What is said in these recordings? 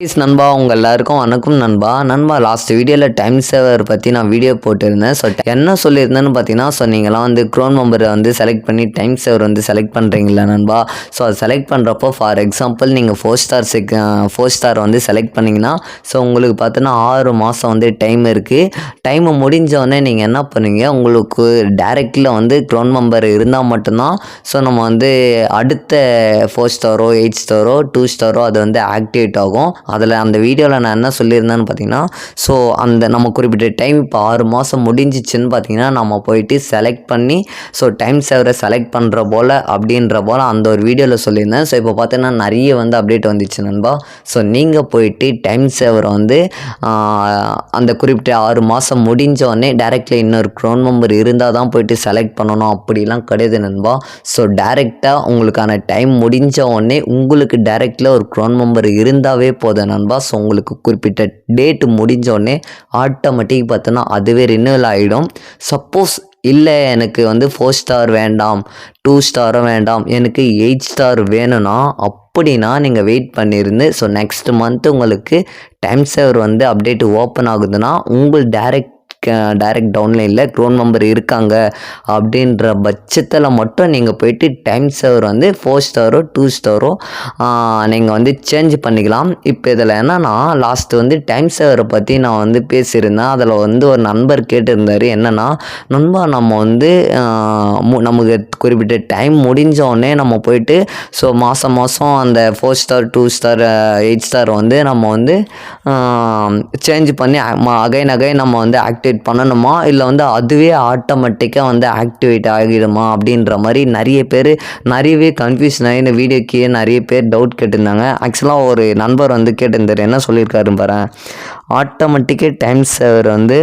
Please நண்பா உங்கள் எல்லாருக்கும் வணக்கம் நண்பா. நண்பா லாஸ்ட் வீடியோவில் டைம் சேவர் பற்றி நான் வீடியோ போட்டிருந்தேன். ஸோ என்ன சொல்லியிருந்தேன்னு பார்த்தீங்கன்னா ஸோ நீங்களாம் வந்து க்ரோன் மெம்பரை வந்து செலக்ட் பண்ணி டைம் சேவர் வந்து செலக்ட் பண்ணுறீங்களா நண்பா? ஸோ அது செலக்ட் பண்ணுறப்போ ஃபார் எக்ஸாம்பிள் நீங்கள் four star check four star வந்து செலக்ட் பண்ணிங்கன்னா ஸோ உங்களுக்கு பார்த்தோன்னா ஆறு மாதம் வந்து டைம் இருக்குது டைம் முடிஞ்சவொடனே நீங்கள் என்ன பண்ணுவீங்க? உங்களுக்கு டேரெக்டில் வந்து க்ரோன் மெம்பர் இருந்தால் மட்டும்தான் ஸோ நம்ம வந்து அடுத்த ஃபோர் ஸ்டாரோ எயிட் ஸ்டாரோ டூ ஸ்டாரோ அது வந்து ஆக்டிவேட் ஆகும். அதில் அந்த வீடியோவில் நான் என்ன சொல்லியிருந்தேன்னு பார்த்தீங்கன்னா ஸோ அந்த நம்ம குறிப்பிட்ட டைம் இப்போ ஆறு மாதம் முடிஞ்சிச்சுன்னு பார்த்தீங்கன்னா நம்ம போயிட்டு செலக்ட் பண்ணி ஸோ டைம் சேவரை செலக்ட் பண்ணுற போல் அப்படின்ற போல் அந்த ஒரு வீடியோவில் சொல்லியிருந்தேன். ஸோ இப்போ பார்த்தீங்கன்னா நிறைய வந்து அப்டேட் வந்துச்சு நண்பா. ஸோ நீங்கள் போயிட்டு டைம் சேவரை வந்து அந்த குறிப்பிட்ட ஆறு மாதம் முடிஞ்ச உடனே டேரெக்டில் இன்னொரு க்ரோன் மெம்பர் இருந்தால் தான் போயிட்டு செலக்ட் பண்ணணும். அப்படிலாம் கிடையாது நண்பா. ஸோ டேரெக்டாக உங்களுக்கான டைம் முடிஞ்ச உடனே உங்களுக்கு டேரெக்டில் ஒரு க்ரோன் மெம்பர் இருந்தாவே போதும். நண்பா. ஸோ உங்களுக்கு குறிப்பிட்ட டேட்டு முடிஞ்சோடனே ஆட்டோமேட்டிக் பார்த்தோன்னா அதுவே ரினுவல் ஆகிடும் சப்போஸ் இல்லை எனக்கு வந்து ஃபோர் ஸ்டார் வேண்டாம் டூ ஸ்டாரும் வேண்டாம் எனக்கு எயிட் ஸ்டார் வேணும்னா அப்படின்னா நீங்கள் வெயிட் பண்ணியிருந்து ஸோ நெக்ஸ்ட் மந்த் உங்களுக்கு டைம் சேவர் வந்து அப்டேட் ஓப்பன் ஆகுதுன்னா உங்கள் டேரெக்ட் டைரக்ட் டவுன்லைனில் க்ரோன் மெம்பர் இருக்காங்க அப்படின்ற பட்சத்தில் மட்டும் நீங்கள் போயிட்டு டைம் சர்வர் வந்து ஃபோர் ஸ்டாரோ டூ ஸ்டாரோ நீங்கள் வந்து சேஞ்ச் பண்ணிக்கலாம். இப்போ இதில் என்னன்னா லாஸ்ட் வந்து டைம் சர்வரை பற்றி நான் வந்து பேசியிருந்தேன். அதில் வந்து ஒரு நண்பர் கேட்டிருந்தார். என்னென்னா நண்பா நம்ம வந்து மு- நமக்கு குறிப்பிட்ட டைம் முடிஞ்சோடனே நம்ம போயிட்டு ஸோ மாதம் மாதம் அந்த four star two star eight star வந்து நம்ம வந்து சேஞ்ச் பண்ணி அகைன் அகைன் நம்ம வந்து ஆக்டிவ் ஆக்டிவேட் பண்ணணுமா? இல்லை வந்து அதுவே ஆட்டோமேட்டிக்காக வந்து ஆக்டிவேட் ஆகிடுமா? அப்படின்ற மாதிரி நிறைய பேர் நிறையவே கன்ஃபியூஷன் ஆகி இந்த வீடியோக்கே நிறைய பேர் டவுட் கேட்டிருந்தாங்க. ஆக்சுவலாக ஒரு நண்பர் வந்து கேட்டிருந்தார். என்ன சொல்லியிருக்காரு பாரு ஆட்டோமேட்டிக்கே டைம் சேவர் வந்து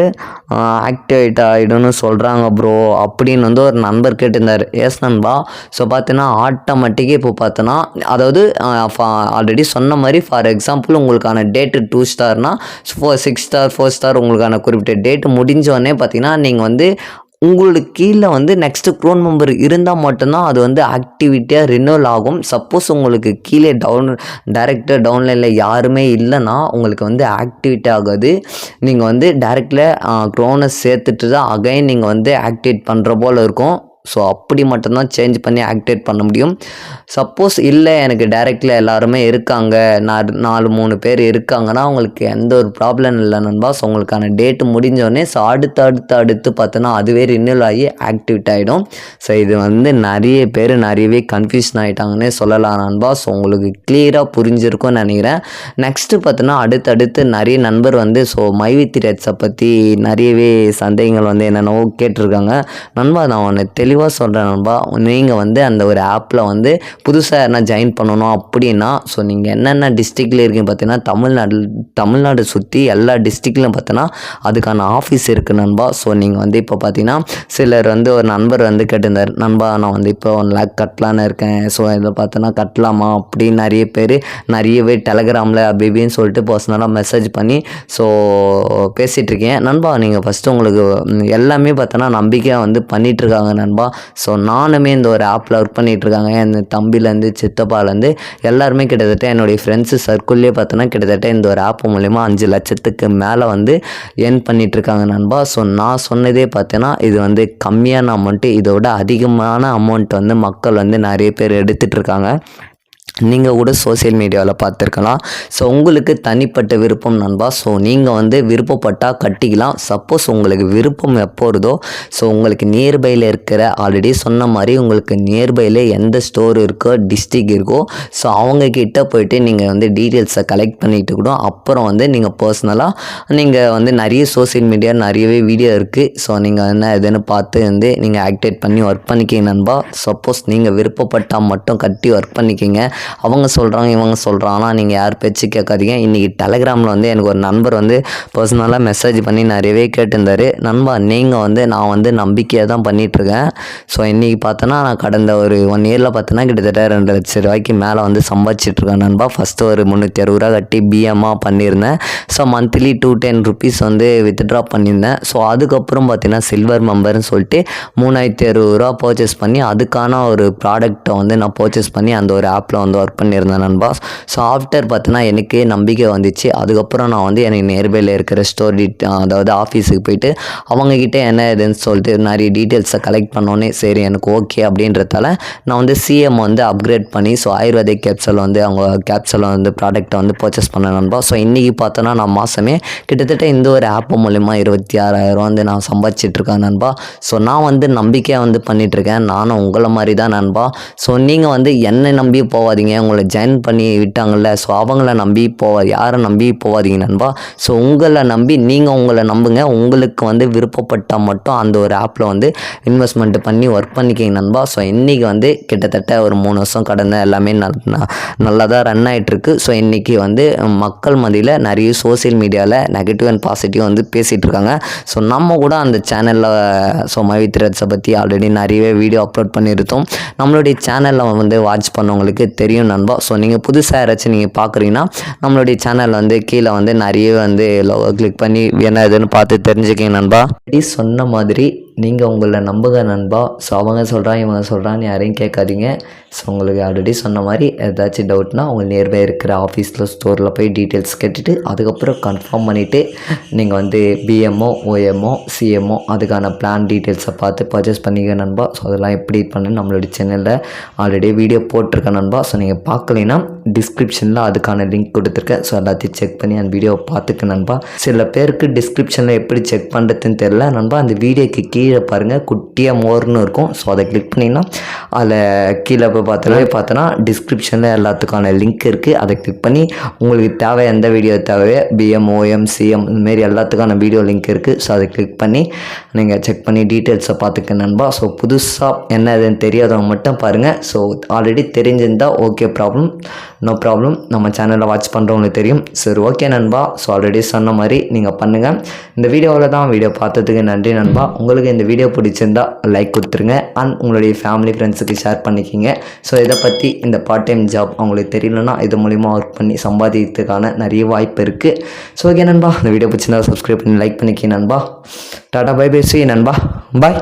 ஆக்டிவேட் ஆகிடும்னு சொல்கிறாங்க ப்ரோ அப்படின்னு வந்து ஒரு நண்பர் கேட்டிருந்தார். எஸ் நண்பா. ஸோ பார்த்தீங்கன்னா ஆட்டோமேட்டிக்கே இப்போ பார்த்தோன்னா அதாவது ஆல்ரெடி சொன்ன மாதிரி ஃபார் எக்ஸாம்பிள் உங்களுக்கான date two ஸ்டார்னால் four six star four star உங்களுக்கான குறிப்பிட்ட டேட்டு முடிஞ்சோடனே பார்த்தீங்கன்னா நீங்கள் வந்து உங்களுக்கு கீழே வந்து நெக்ஸ்ட்டு க்ரோன் மெம்பர் இருந்தால் மட்டும்தான் அது வந்து ஆக்டிவிட்டியாக ரினோல் ஆகும். சப்போஸ் உங்களுக்கு கீழே டவுன் டேரெக்டாக டவுன்லைனில் யாருமே இல்லைன்னா உங்களுக்கு வந்து ஆக்டிவேட் ஆகாது. நீங்கள் வந்து டேரெக்டில் க்ரோனை சேர்த்துட்டு தான் அகைன் நீங்கள் வந்து ஆக்டிவேட் பண்ணுற போல் இருக்கும். ஸோ அப்படி மட்டும்தான் சேஞ்ச் பண்ணி ஆக்டிவேட் பண்ண முடியும். சப்போஸ் இல்லை எனக்கு டேரெக்டில் எல்லாருமே இருக்காங்க. நான் நாலு மூணு பேர் இருக்காங்கன்னா உங்களுக்கு எந்த ஒரு ப்ராப்ளம் இல்லை நண்பா. ஸோ உங்களுக்கான டேட்டு முடிஞ்சோடனே ஸோ அடுத்து அடுத்து அடுத்து பார்த்தோன்னா அதுவே ரினியூல் ஆகி ஆக்டிவேட் ஆகிடும் ஸோ இது வந்து நிறைய பேர் நிறையவே கன்ஃபியூஷன் ஆகிட்டாங்கன்னே சொல்லலாம் நண்பா. ஸோ உங்களுக்கு கிளியராக புரிஞ்சிருக்கும்னு நினைக்கிறேன். நெக்ஸ்ட்டு பார்த்தோன்னா அடுத்தடுத்து நிறைய நண்பர் வந்து ஸோ மைவித்தி ரேட்ஸை பற்றி நிறையவே சந்தேகங்கள் வந்து என்னென்னவோ கேட்டிருக்காங்க. நண்பா நான் உன்னை தெளிவு தெளிவாக சொல்கிறேன் நண்பா. நீங்கள் வந்து அந்த ஒரு ஆப்பில் வந்து புதுசாக யாருனா ஜாயின் பண்ணணும் அப்படின்னா ஸோ நீங்கள் என்னென்ன டிஸ்ட்ரிக்டில் இருக்கீங்க பார்த்தீங்கன்னா தமிழ்நாடு தமிழ்நாடு சுற்றி எல்லா டிஸ்ட்ரிக்ட்லையும் பார்த்தீங்கன்னா அதுக்கான ஆஃபீஸ் இருக்குது நண்பா. ஸோ நீங்கள் வந்து இப்போ பார்த்தீங்கன்னா சிலர் வந்து ஒரு நண்பர் வந்து கேட்டிருந்தார். நண்பா நான் வந்து இப்போ ஒன் லேக் கட்டலான்னு இருக்கேன். ஸோ இதில் பார்த்தோன்னா கட்டலாமா? அப்படின்னு நிறைய பேர் நிறையவே டெலகிராமில் அப்படின்னு சொல்லிட்டு பர்சனலாக மெசேஜ் பண்ணி ஸோ பேசிகிட்ருக்கேன் நண்பா நீங்கள் ஃபஸ்ட்டு உங்களுக்கு எல்லாமே பார்த்தோன்னா நம்பிக்கையாக வந்து பண்ணிகிட்ருக்காங்க இருக்காங்க நண்பா. ஸோ நானுமே இந்த ஒரு ஆப்பில் ஒர்க் பண்ணிகிட்ருக்காங்க என் தம்பிலேருந்து சித்தப்பாலேருந்து எல்லாருமே கிட்டத்தட்ட என்னுடைய ஃப்ரெண்ட்ஸு சர்க்கிள்லேயே பார்த்தோன்னா கிட்டத்தட்ட இந்த ஒரு ஆப் மூலிமா அஞ்சு லட்சத்துக்கு மேலே வந்து ஏர்ன் பண்ணிகிட்ருக்காங்க நண்பா. ஸோ நான் சொன்னதே பார்த்தேன்னா இது வந்து கம்மியான அமௌண்ட்டு இதோட அதிகமான அமௌண்ட் வந்து மக்கள் வந்து நிறைய பேர் எடுத்துகிட்டு இருக்காங்க நீங்கள் கூட சோஷியல் மீடியாவில் பார்த்துருக்கலாம். ஸோ உங்களுக்கு தனிப்பட்ட விருப்பம் நண்பா. ஸோ நீங்கள் வந்து விருப்பப்பட்டால் கட்டிக்கலாம். சப்போஸ் உங்களுக்கு விருப்பம் எப்போ இருதோ ஸோ உங்களுக்கு நியர்பையில் இருக்கிற ஆல்ரெடி சொன்ன மாதிரி உங்களுக்கு நியர்பையில் எந்த ஸ்டோர் இருக்கோ டிஸ்ட்ரிக் இருக்கோ ஸோ அவங்க கிட்ட போயிட்டு நீங்கள் வந்து டீட்டெயில்ஸை கலெக்ட் பண்ணிட்டு கூட அப்புறம் வந்து நீங்கள் பர்சனலாக நீங்கள் வந்து நிறைய சோஷியல் மீடியா நிறையவே வீடியோ இருக்குது ஸோ நீங்கள் என்ன எதுன்னு பார்த்து வந்து நீங்கள் ஆக்டிவேட் பண்ணி ஒர்க் பண்ணிக்கிங்க நண்பா. சப்போஸ் நீங்கள் விருப்பப்பட்டால் மட்டும் கட்டி ஒர்க் பண்ணிக்கிங்க. அவங்க சொல்கிறாங்க இவங்க சொல்கிறாங்க ஆனால் நீங்கள் யார் பேச்சு கேட்காதீங்க. இன்றைக்கி டெலகிராமில் வந்து எனக்கு ஒரு நண்பர் வந்து பர்சனலாக மெசேஜ் பண்ணி நிறையவே கேட்டிருந்தாரு. நண்பா நீங்கள் வந்து நான் வந்து நம்பிக்கையாக தான் பண்ணிகிட்ருக்கேன் ஸோ இன்றைக்கி பார்த்தோன்னா நான் கடந்த ஒரு ஒன் இயரில் பார்த்தோன்னா கிட்டத்தட்ட ரெண்டு லட்ச ரூபாய்க்கு மேலே வந்து சம்பாதிச்சிட்ருக்கேன் நண்பா. ஃபஸ்ட்டு ஒரு முந்நூற்றி அறுபது ரூபா கட்டி பிஎம்மாக பண்ணியிருந்தேன். So monthly two ten rupees வந்து வித்ட்ரா பண்ணியிருந்தேன். ஸோ அதுக்கப்புறம் பார்த்தீங்கன்னா சில்வர் மெம்பர்னு சொல்லிட்டு மூணாயிரத்தி அறுபது ரூபா பர்ச்சேஸ் பண்ணி அதுக்கான ஒரு ப்ராடக்ட்டை வந்து நான் பர்ச்சேஸ் பண்ணி அந்த ஒரு ஆப்பில் வந்து ஒர்க் பண்ணியிருந்தேன் நண்பா. ஸோ ஆஃப்டர் பார்த்தோன்னா எனக்கு நம்பிக்கை வந்துச்சு. அதுக்கப்புறம் நான் வந்து எனக்கு நேர்பையில் இருக்கிற ஸ்டோர் டீட் அதாவது ஆஃபீஸுக்கு போயிட்டு அவங்கக்கிட்ட என்ன இதுன்னு சொல்லிட்டு நிறைய டீட்டெயில்ஸை கலெக்ட் பண்ணோன்னே சரி எனக்கு ஓகே அப்படின்றதால நான் வந்து சிஎம் வந்து அப்கிரேட் பண்ணி ஸோ ஆயுர்வேதிக் கேப்சல் வந்து அவங்க கேப்சல் வந்து ப்ராடக்ட்டை வந்து பர்ச்சேஸ் பண்ண நண்பா. ஸோ இன்றைக்கி பார்த்தோன்னா நான் மாதமே கிட்டத்தட்ட இந்த ஒரு ஆப் மூலிமா இருபத்தி ஆறாயிரம் வந்து நான் சம்பாதிச்சிட்ருக்கேன் நண்பா. ஸோ நான் வந்து நம்பிக்கையாக வந்து பண்ணிகிட்ருக்கேன் நானும் உங்களை மாதிரி தான் நண்பா. ஸோ நீங்கள் வந்து என்னை நம்பி போகாதீங்க உங்களை ஜாயின் பண்ணி விட்டாங்கல்ல. ஸோ அவங்கள நம்பி போவாது யாரை நம்பி போகாதீங்க நண்பா? ஸோ உங்களை நம்பி நீங்கள் உங்களை நம்புங்க. உங்களுக்கு வந்து விருப்பப்பட்டால் மட்டும் அந்த ஒரு ஆப்பில் வந்து இன்வெஸ்ட்மெண்ட் பண்ணி ஒர்க் பண்ணிக்கிங்க நண்பா. ஸோ இன்றைக்கி வந்து கிட்டத்தட்ட ஒரு மூணு வருஷம் கடந்த எல்லாமே நல் நல்லா தான் ரன் ஆகிட்டுருக்கு ஸோ இன்றைக்கி வந்து மக்கள் மத்தியில் நிறைய சோஷியல் மீடியாவில் நெகட்டிவ் அண்ட் பாசிட்டிவ் வந்து பேசிகிட்டு இருக்காங்க ஸோ நம்ம கூட அந்த சேனலில் ஸோ மவித்ரட்ஸை பற்றி ஆல்ரெடி நிறையவே வீடியோ அப்லோட் பண்ணியிருந்தோம். நம்மளுடைய சேனலில் வந்து வாட்ச் பண்ணவங்களுக்கு தெரியும் நண்பா. ஸோ நீங்கள் புதுசாக யாராச்சும் நீங்கள் பார்க்குறீங்கன்னா நம்மளுடைய சேனல் வந்து கீழே வந்து நிறைய வந்து லோகோ கிளிக் பண்ணி என்ன இதுன்னு பார்த்து தெரிஞ்சுக்கிங்க நண்பா. சொன்ன மாதிரி நீங்கள் உங்களை நம்புங்க நண்பா. ஸோ அவங்க சொல்கிறான் இவங்க சொல்கிறான்னு யாரையும் கேட்காதீங்க. ஸோ உங்களுக்கு ஆல்ரெடி சொன்ன மாதிரி ஏதாச்சும் டவுட்னா அவங்க நியர்பை இருக்கிற ஆஃபீஸில் ஸ்டோரில் போய் டீட்டெயில்ஸ் கேட்டுட்டு அதுக்கப்புறம் கன்ஃபார்ம் பண்ணிவிட்டு நீங்கள் வந்து பிஎம்ஓ ஓஎம்ஓ சிஎம்ஓ அதுக்கான பிளான் டீட்டெயில்ஸை பார்த்து பர்ச்சேஸ் பண்ணிக்க நண்பா. ஸோ அதெல்லாம் எப்படி பண்ணு நம்மளுடைய சேனலில் ஆல்ரெடி வீடியோ போட்டிருக்கேன் நண்பா. ஸோ நீங்கள் பார்க்கலைன்னா டிஸ்கிரிப்ஷனில் அதுக்கான லிங்க் கொடுத்துருக்கேன். ஸோ எல்லாத்தையும் செக் பண்ணி அந்த வீடியோவை பார்த்துக்க நண்பா. சில பேருக்கு டிஸ்கிரிப்ஷனில் எப்படி செக் பண்ணுறதுன்னு தெரில நண்பா. அந்த வீடியோக்கு கீழே பாருங்கள் குட்டியாக மோர்னு இருக்கும். ஸோ அதை கிளிக் பண்ணிங்கன்னா அதில் கீழே போய் பார்த்தாலே பார்த்தோன்னா டிஸ்கிரிப்ஷனில் எல்லாத்துக்கான லிங்க் இருக்குது அதை கிளிக் பண்ணி உங்களுக்கு தேவை எந்த வீடியோ தேவையோ பிஎம் ஓஎம் சிஎம் இதுமாரி எல்லாத்துக்கான வீடியோ லிங்க் இருக்குது ஸோ அதை கிளிக் பண்ணி நீங்கள் செக் பண்ணி டீட்டெயில்ஸை பார்த்துக்க நண்பா. ஸோ புதுசாக என்ன இதுன்னு தெரியாதவங்க மட்டும் பாருங்கள் ஸோ ஆல்ரெடி தெரிஞ்சிருந்தால் ஓகே ப்ராப்ளம் நோ ப்ராப்ளம் நம்ம சேனலில் வாட்ச் பண்ணுறவங்களுக்கு தெரியும். சரி ஓகே நண்பா. ஸோ ஆல்ரெடி சொன்ன மாதிரி நீங்கள் பண்ணுங்கள் இந்த வீடியோவில் தான் வீடியோ பார்த்ததுக்கு நன்றி நண்பா. உங்களுக்கு இந்த வீடியோ பிடிச்சிருந்தா லைக் கொடுத்துருங்க. அண்ட் உங்களுடைய ஃபேமிலி ஃப்ரெண்ட்ஸுக்கு ஷேர் பண்ணிக்கிங்க. ஸோ இதை பற்றி இந்த பார்ட் டைம் ஜாப் அவங்களுக்கு தெரியலனா இது மூலிமா ஒர்க் பண்ணி சம்பாதிக்கிறதுக்கான நிறைய வாய்ப்பு இருக்குது ஸோ ஓகே நண்பா. இந்த வீடியோ பிடிச்சிருந்தா சப்ஸ்கிரைப் பண்ணி லைக் பண்ணிக்க நண்பா. டாடா பை பேசி நண்பா. பாய்